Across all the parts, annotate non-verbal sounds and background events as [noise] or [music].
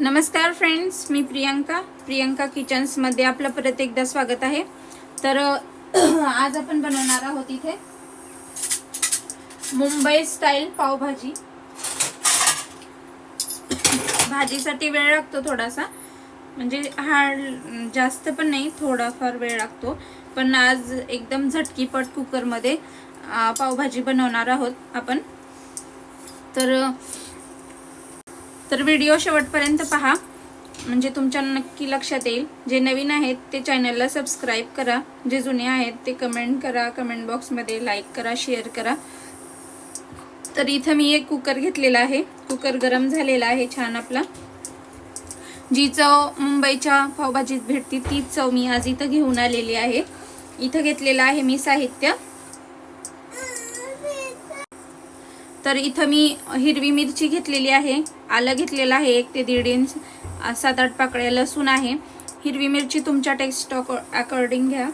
नमस्कार फ्रेंड्स मी प्रियंका. प्रियंका किचन्समध्ये आपलं परत एकदा स्वागत आहे. तर [clears throat] आज आपण बनवणार आहोत इथे मुंबई स्टाईल पावभाजी. भाजीसाठी वेळ लागतो थोडासा. म्हणजे हार्ड जास्त पण नाही थोडाफार वेळ लागतो. पण आज एकदम झटकीपट कुकरमध्ये पावभाजी बनवणार आहोत आपण. तर तर व्हिडिओ शेवटपर्यंत पहा. म्हणजे तुमच्या नक्की लक्षात येईल. जे नवीन आहेत ते चॅनलला सबस्क्राईब करा. जे जुने आहेत ते कमेंट करा. कमेंट बॉक्समध्ये लाईक करा शेअर करा. तर इथं मी एक कुकर घेतलेला आहे. कुकर गरम झालेला आहे छान आपला. जी चव मुंबईच्या पावभाजीत भेटते तीच चव मी आज इथं घेऊन आलेली आहे. इथं घेतलेलं आहे मी साहित्य. तर इथं मी हिरवी मिरची घेतलेली आहे. आलं घेतलेलं आहे एक ते दीड इंच सात आठ पाकळ्या लसूण आहे. हिरवी मिरची तुमच्या टेस्ट अकॉर्डिंग घ्या.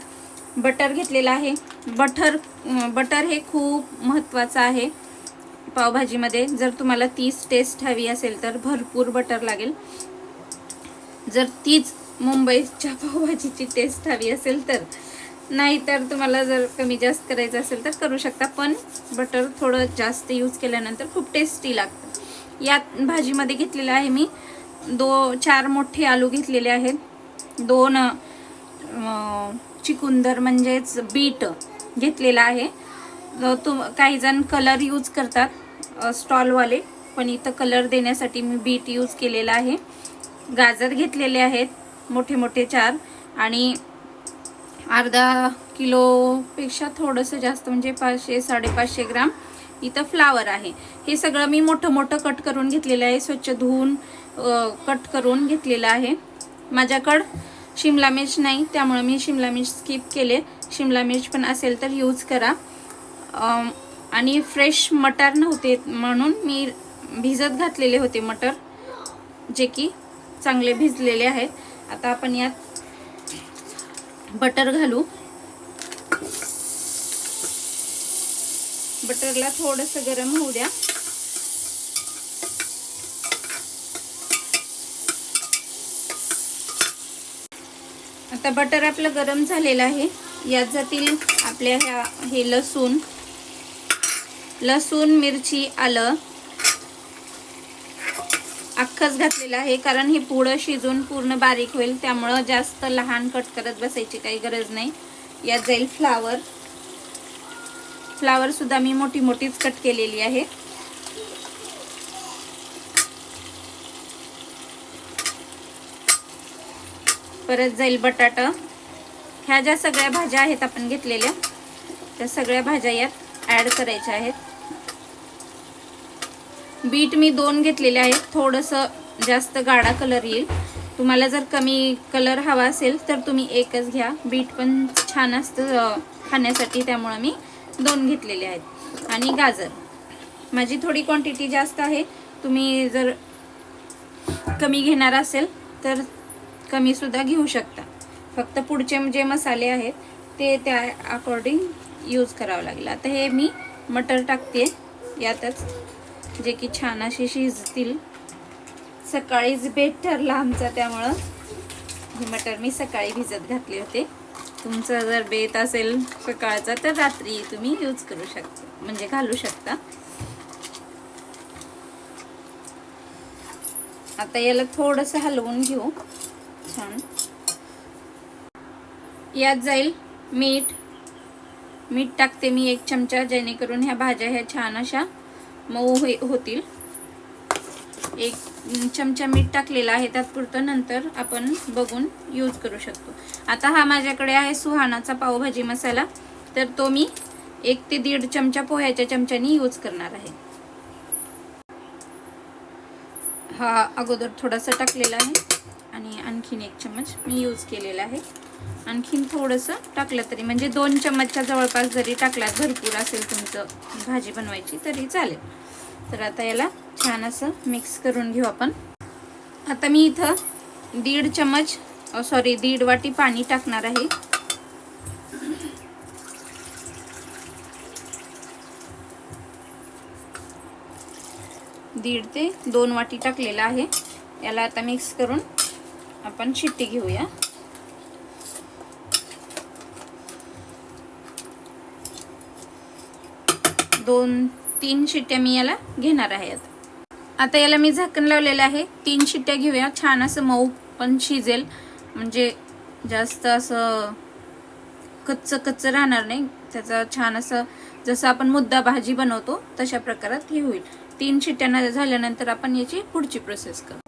बटर घेतलेलं आहे. बटर बटर हे खूप महत्त्वाचं आहे पावभाजीमध्ये. जर तुम्हाला तीच टेस्ट हवी असेल तर भरपूर बटर लागेल. जर तीच मुंबईच्या पावभाजीची टेस्ट हवी असेल तर नाही तर तुम्हाला जर कमी जास्त करायचं असेल तर करू शकता पण बटर थोडं जास्त यूज केल्यानंतर खूप टेस्टी लागतं. यात भाजीमध्ये घेतलेलं आहे मी दो चार मोठे आलू घेतलेले आहेत. दोन चिकुंदर म्हणजेच बीट घेतलेला आहे. तुम काही जण कलर यूज करतात स्टॉलवाले पण इथं कलर देण्यासाठी मी बीट यूज केलेला आहे. गाजर घेतलेले आहेत मोठे मोठे चार आणि अर्धा किलोपेक्षा थोडंसं जास्त म्हणजे पाचशे साडेपाचशे ग्राम इथं फ्लावर आहे. हे सगळं मी मोठं मोठं कट करून घेतलेलं आहे स्वच्छ धुवून कट करून घेतलेलं आहे. माझ्याकडं शिमला मिर्च नाही त्यामुळे मी शिमला मिर्च स्किप केले. शिमला मिर्च पण असेल तर यूज करा. आणि फ्रेश मटार नव्हते म्हणून मी भिजत घातलेले होते मटर जे की चांगले भिजलेले आहेत. आता आपण यात बटर घालू. बटरला थोडंसं गरम होऊ द्या. आता बटर आपलं गरम झालेलं आहे. यात जातील आपल्या ह्या हे लसूण. लसूण मिरची आलं. अख्खच घातलेलं आहे कारण हे पुढं शिजून पूर्ण बारीक होईल त्यामुळं जास्त लहान कट करत बसायची काही गरज नाही. यात जाईल फ्लावर. फ्लावरसुद्धा मी मोठी मोठीच कट केलेली आहे. परत जाईल बटाटा. ह्या ज्या सगळ्या भाज्या आहेत आपण घेतलेल्या त्या सगळ्या भाज्या यात ॲड करायच्या आहेत. बीट मी दोन घेतलेले आहेत. थोडंसं जास्त गाढा कलर येईल. तुम्हाला जर कमी कलर हवा असेल तर तुम्ही एकच घ्या. बीट पण छान असतं खाण्यासाठी त्यामुळं मी दोन घेतलेले आहेत. आणि गाजर. माझी थोडी क्वांटिटी जास्त आहे. तुम्ही जर कमी घेणार असेल तर कमीसुद्धा घेऊ शकता. फक्त पुढचे जे मसाले आहेत ते त्या अकॉर्डिंग यूज करावं लागेल. आता हे मी मटर टाकते यातच जे की छान असे शिजतील. सकाळीच बेट ठरला आमचा त्यामुळं. हे मटर मी सकाळी भिजत घातले होते. तुमचा जर बेत असेल सकाळचा तर रात्री तुम्ही यूज करू शकता म्हणजे घालू शकता. आता याला थोडंसं हलवून घेऊ. छान. यात जाईल मीठ. मीठ टाकते मी एक चमचा जेणेकरून ह्या भाज्या ह्या छान अशा मऊ हो होतील. एक चमचा मीठ टाकलेला आहे तात्पुरतं नंतर आपण बघून यूज करू शकतो. आता हा माझ्याकडे आहे सुहानाचा पावभाजी मसाला. तर तो मी एक ते दीड चमचा पोह्याच्या चमच्यानी यूज करणार आहे. हा अगोदर थोडासा टाकलेला आहे आणि आणखीन एक चमच मी यूज केलेला आहे. आणखीन थोडंसं टाकलं तरी म्हणजे दोन चमचच्या जवळपास जरी टाकलात भरपूर असेल तुमचं भाजी बनवायची तरी चालेल. तर आता याला छान असं मिक्स करून घेऊ आपण. आता मी इथं दीड चमच सॉरी दीड वाटी पाणी टाकणार आहे. दीड ते दोन वाटी टाकलेलं आहे. याला आता मिक्स करून आपण शिट्टी घेऊया. दोन तीन शिट्ट्या मी याला घेणार आहे आता. आता याला मी झाकण लावलेलं आहे. तीन शिट्ट्या घेऊया. छान असं मऊ पण शिजेल. म्हणजे जास्त असं कच्च कच्च राहणार नाही. त्याचा छान असं जसं आपण मुद्दा भाजी बनवतो तशा प्रकारात हे होईल. तीन शिट्ट्या झाल्यानंतर आपण याची पुढची प्रोसेस करू.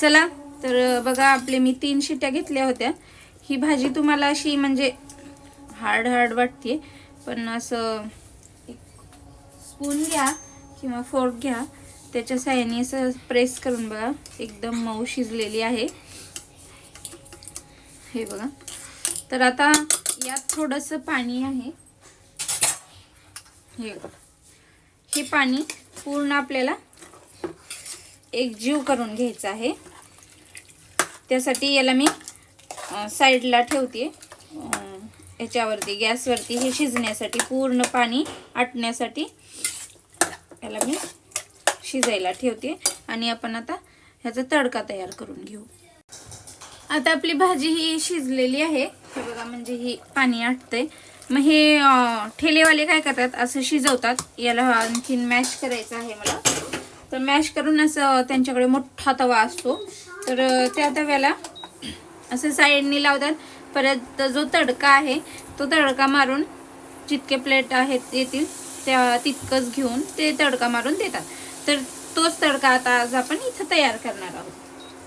चला तर बघा आपले मी तीन शिट्ट्या घेतल्या होत्या. ही भाजी तुम्हाला अशी म्हणजे हार्ड हार्ड वाटते पण असं स्पून घ्या किंवा फोर्क घ्या. त्याच्या साह्याने असं प्रेस करून बघा. एकदम मऊ शिजलेली आहे. हे बघा. तर आता यात थोडंसं पाणी आहे. हे बघा. हे पाणी पूर्ण आपल्याला एकजीव करून घ्यायचं आहे. त्यासाठी याला मी साईडला ठेवते. याच्यावरती गॅसवरती हे शिजण्यासाठी पूर्ण पाणी आटण्यासाठी याला मी शिजायला ठेवते आणि आपण आता ह्याचा तडका तयार करून घेऊ. आता आपली भाजी ही शिजलेली आहे. हे बघा म्हणजे ही पाणी आटतंय. मग हे ठेलेवाले काय करतात? असं शिजवतात. याला आणखीन मॅश करायचं आहे मला. तर मॅश करून असं त्यांच्याकडे मोठा तवा असतो. तर त्या तव्याला असं साईडनी लावतात. परत जो तडका आहे तो तडका मारून जितके प्लेट आहेत येतील त्या तितकंच घेऊन ते तडका मारून देतात. तर तोच तडका आता आज आपण इथं तयार करणार आहोत.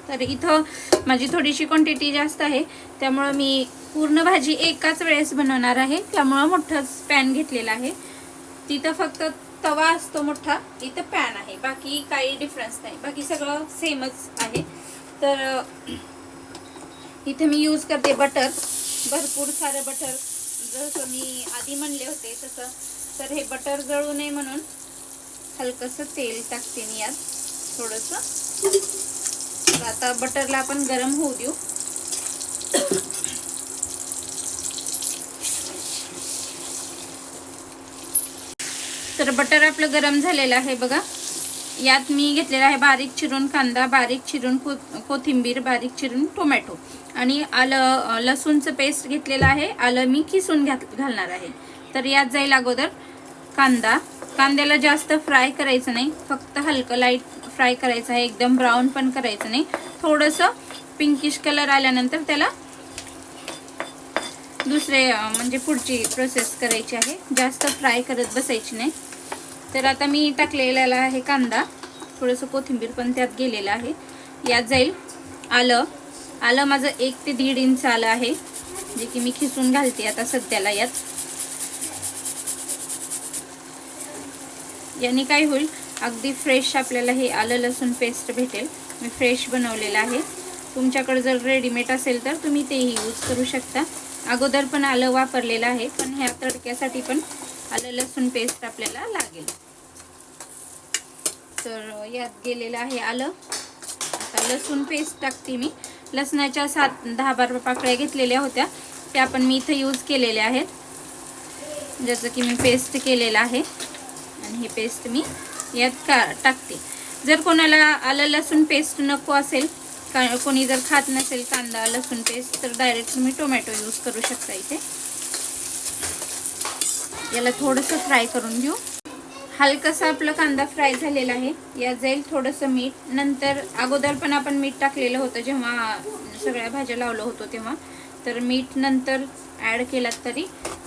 तर इथं माझी थोडीशी क्वांटिटी जास्त आहे. त्यामुळं मी पूर्ण भाजी एकाच वेळेस बनवणार आहे. त्यामुळं मोठाच पॅन घेतलेला आहे. तिथं फक्त तवा असतो मोठा इथं पॅन आहे. बाकी काही डिफरन्स नाही. बाकी सगळं सेमच आहे. तर इथं [clears throat] इथे मी यूज करते बटर भरपूर सारं बटर जसं मी आधी म्हणले होते तसं तर हे बटर जळू नये म्हणून हलकंसं तेल टाकते मी यात थोडंसं. आता बटरला आपण गरम होऊ देऊ. तर बटर आपलं गरम झालेलं आहे बघा. यात मी घेतलेला आहे बारीक चिरून कांदा बारीक चिरून को कोथिंबीर बारीक चिरून टोमॅटो. आणि आलं लसूणचं पेस्ट घेतलेलं आहे. आलं मी किसून घात घालणार आहे. तर यात जाईल अगोदर कांदा. कांद्याला जास्त फ्राय करायचं नाही. फक्त हलकं लाइट फ्राय करायचं आहे. एकदम ब्राऊन पण करायचं नाही. थोडंसं पिंकिश कलर आल्यानंतर त्याला दुसरे म्हणजे पुढची प्रोसेस करायची आहे. जास्त फ्राय करत बसायची नाही. तर आता मी टाकलेला आहे कांदा. थोडंसं कोथिंबीर पण त्यात गेलेलं आहे. यात जाईल आलं. आलं माझं एक ते दीड इंच आलं आहे. जे की मी खिसून घालते आता सध्याला यात. याने काय होईल? अगदी फ्रेश आपल्याला हे आलं लसूण पेस्ट भेटेल. मी फ्रेश बनवलेलं आहे. तुमच्याकडे जर रेडीमेड असेल तर तुम्ही तेही यूज करू शकता. अगोदर पण आलं वापरलेलं आहे पण ह्या तडक्यासाठी पण आलं लसूण पेस्ट आपल्याला लागेल. तर यात गेलेलं आहे आलं. आता लसूण पेस्ट टाकते मी. लसणाच्या सात दहा बारा पाकळ्या घेतलेल्या होत्या. त्या पण मी इथं यूज केलेल्या आहेत. जसं की मी पेस्ट केलेलं आहे. आणि हे पेस्ट मी यात का टाकते. जर कोणाला आलं लसूण पेस्ट नको असेल का कोणी जर खात नसेल कांदा लसूण पेस्ट तर डायरेक्ट तुम्ही टोमॅटो यूज करू शकता इथे. याला थोडंसं फ्राय करून घेऊ. हलकंसं आपलं कांदा फ्राय झालेला आहे. यात जाईल थोडंसं मीठ. नंतर अगोदर पण आपण मीठ टाकलेलं होतं जेव्हा सगळ्या भाज्या लावलं होतं तेव्हा. तर मीठ नंतर ॲड केलात तरी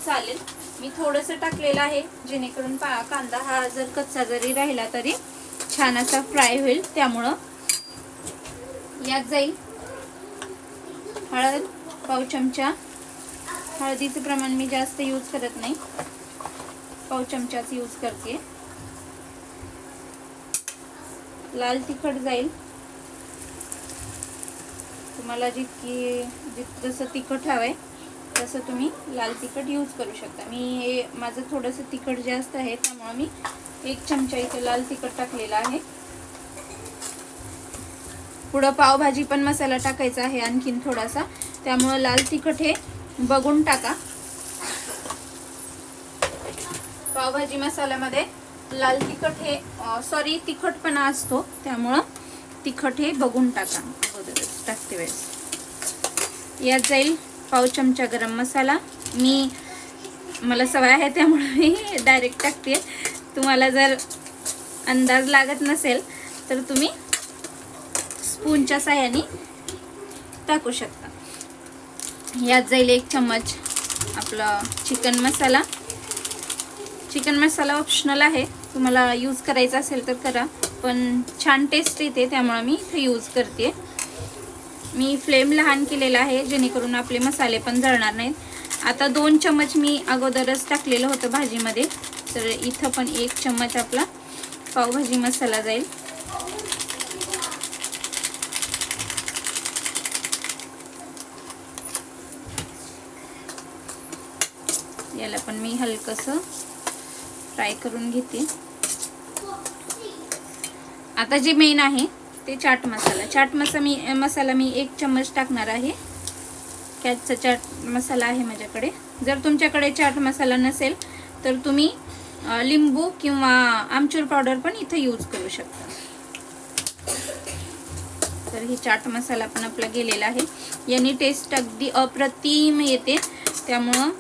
चालेल. मी थोडंसं टाकलेलं आहे जेणेकरून पा कांदा हा जर कच्चा जरी राहिला तरी छान असा फ्राय होईल. त्यामुळं यात जाईल हळद पाव चमचा. हळदीचं प्रमाण मी जास्त यूज करत नाही. पाव चमचाच यूज करते. लाल तिखट जाईल. तुम्हाला जितकी जित तिखट तिखट आहे तसं तुम्ही लाल तिखट यूज करू शकता. मी हे माझं थोडंसं तिखट जास्त आहे त्यामुळे मी एक चमचा इथे लाल तिखट टाकलेला आहे. पुढं पावभाजी पण मसाला टाकायचा आहे आणखीन थोडासा. त्यामुळं लाल तिखट हे बघून टाका. पावभाजी मसाल्यामध्ये लाल तिखट हे सॉरी तिखटपणा असतो. त्यामुळं तिखट हे बघून टाका. अगोदरच टाकते वेळेस. यात जाईल पाव चमचा गरम मसाला. मी मला सवय आहे त्यामुळे मी डायरेक्ट टाकते. तुम्हाला जर अंदाज लागत नसेल तर तुम्ही स्पूनच्या साह्याने टाकू शकता. यात जाईल एक चम्मच आपला chicken masala chicken masala optional आहे. तुम्हाला यूज करायचा असेल तर करा पण छान टेस्ट येते त्यामुळे मी इथे यूज करते. मी फ्लेम लहान केलेला आहे जेणेकरून आपले मसाले पण जळणार नाहीत. आता दोन चमच मी अगोदरच टाकलेलं होतं भाजीमध्ये. तर इथं पण एक चम्मच आपला पावभाजी मसाला जाईल. याला पण मी हलकंसं फ्राय करून घेते. आता जे मेन आहे ते चाट मसाला. चाट मसा मी मसाला मी एक चम्मच टाकणार आहे. कॅचचा चाट मसाला आहे माझ्याकडे. जर तुमच्याकडे चाट मसाला नसेल तर तुम्ही लिंबू किंवा आमचूर पावडर पण इथं यूज करू शकता. तर ही चाट मसाला पण आपला गेलेला आहे. याने टेस्ट अगदी अप्रतिम येते. त्यामुळं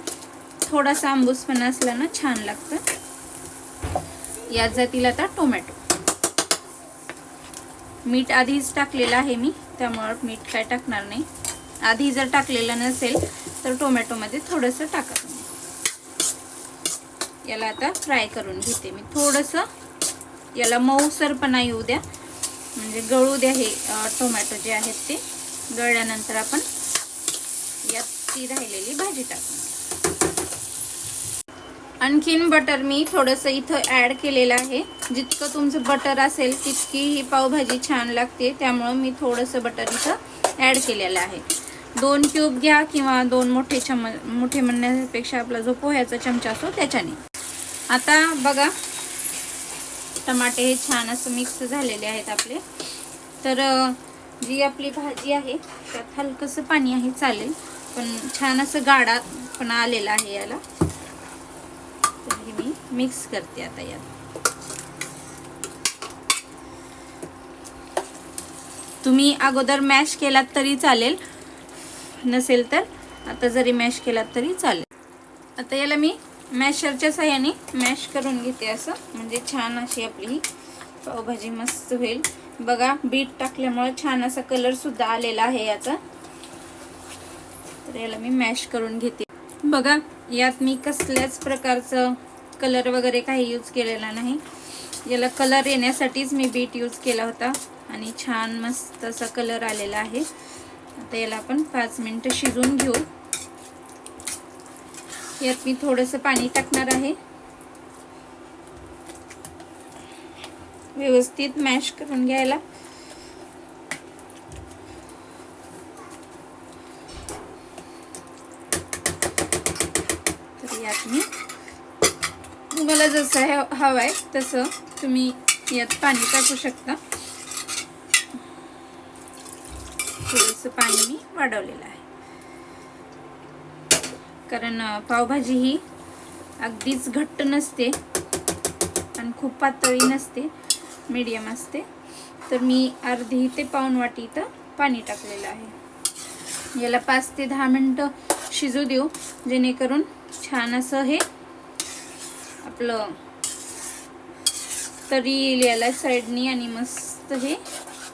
थोडासा आंबूसपणा असला ना छान लागतं. यात जातील आता टोमॅटो मीठ आधीच टाकलेलं आहे मी त्यामुळं मीठ काय टाकणार नाही. आधी जर टाकलेलं नसेल तर टोमॅटोमध्ये थोडंसं टाका याला आता फ्राय करून घेते मी. थोडंसं याला मऊसरपणा येऊ द्या. म्हणजे गळू द्या हे टोमॅटो जे आहेत ते. गळल्यानंतर आपण यात ती राहिलेली भाजी टाकू आणखीन बटर मी थोडंसं इथं ॲड केलेलं आहे. जितकं तुमचं बटर असेल तितकी ही पावभाजी छान लागते. त्यामुळं मी थोडंसं बटर इथं ॲड केलेलं आहे. दोन क्यूब घ्या किंवा दोन मोठे चम मोठे म्हणण्यापेक्षा आपला जो पोह्याचा चमचा असतो त्याच्याने. आता बघा टमाटे हे छान असं मिक्स झालेले आहेत आपले. तर जी आपली भाजी आहे त्यात हलकंसं पाणी आहे चालेल. पण छान असं गाडा पण आलेला आहे याला. तर हे मी मिक्स करते आता यात. तुम्ही अगोदर मॅश केलात तरी चालेल. नसेल तर आता जरी मॅश केलात तरी चालेल. आता याला मी मॅशरच्या साह्याने मॅश करून घेते असं. म्हणजे छान अशी आपली ही पावभाजी मस्त होईल. बघा बीट टाकल्यामुळे छान असा कलर सुद्धा आलेला आहे याचा. तर याला मी मॅश करून घेते. बघा यात मी कसल्याच प्रकारचं कलर वगैरे काही यूज केलेला नाही. याला कलर येण्यासाठीच मी बीट यूज केला होता आणि छान मस्त असा कलर आलेला आहे. आता याला आपण पाच मिनटं शिजून घेऊ. यात मी थोडंसं पाणी टाकणार आहे. व्यवस्थित मॅश करून घ्यायला तर यात मी तुम्हाला जसं हवं हवं आहे तसं तुम्ही यात पाणी टाकू शकता. थोडंसं पाणी मी वाढवलेलं आहे. कारण पावभाजी ही अगदीच घट्ट नसते आणि खूप पातळी नसते मीडियम असते. तर मी अर्धी ते पाऊण वाटी इथं पाणी टाकलेलं आहे. याला पाच ते दहा मिनटं शिजू देऊ जेणेकरून छान असं हे आपलं तरी येईल याला साईडनी आणि मस्त हे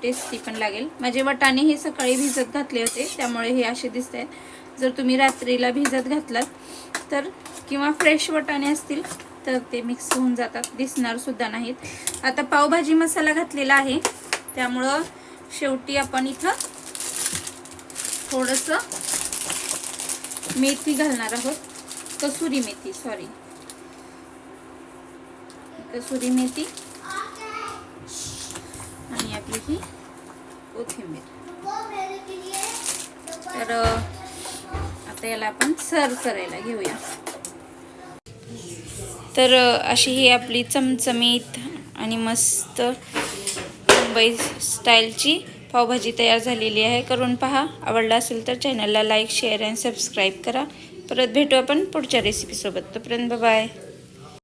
टेस्टी पण लागेल. माझे वटाणे हे सकाळी भिजत घातले होते त्यामुळे हे असे दिसत आहेत. जर तुम्ही रात्रीला भिजत घातलात तर किंवा फ्रेश वटाणे असतील तर ते मिक्स होऊन जातात. दिसणार सुद्धा नाहीत. आता पावभाजी मसाला घातलेला आहे. त्यामुळं शेवटी आपण इथं थोडंसं मेथी घालणार आहोत. कसुरी मेथी सॉरी कसुरी मेथी आणि आपली ही कोथिंबीर. तर आता याला आपण सर्व करायला घेऊया. तर अशी ही आपली चमचमीत आणि मस्त मुंबई स्टाईलची पावभाजी तयार झालेली आहे. करून पहा. आवडला असेल तर चॅनलला लाईक शेअर अँड सबस्क्राईब करा. परत भेटू आपण पुढच्या रेसिपीसोबत तोपर्यंत बाय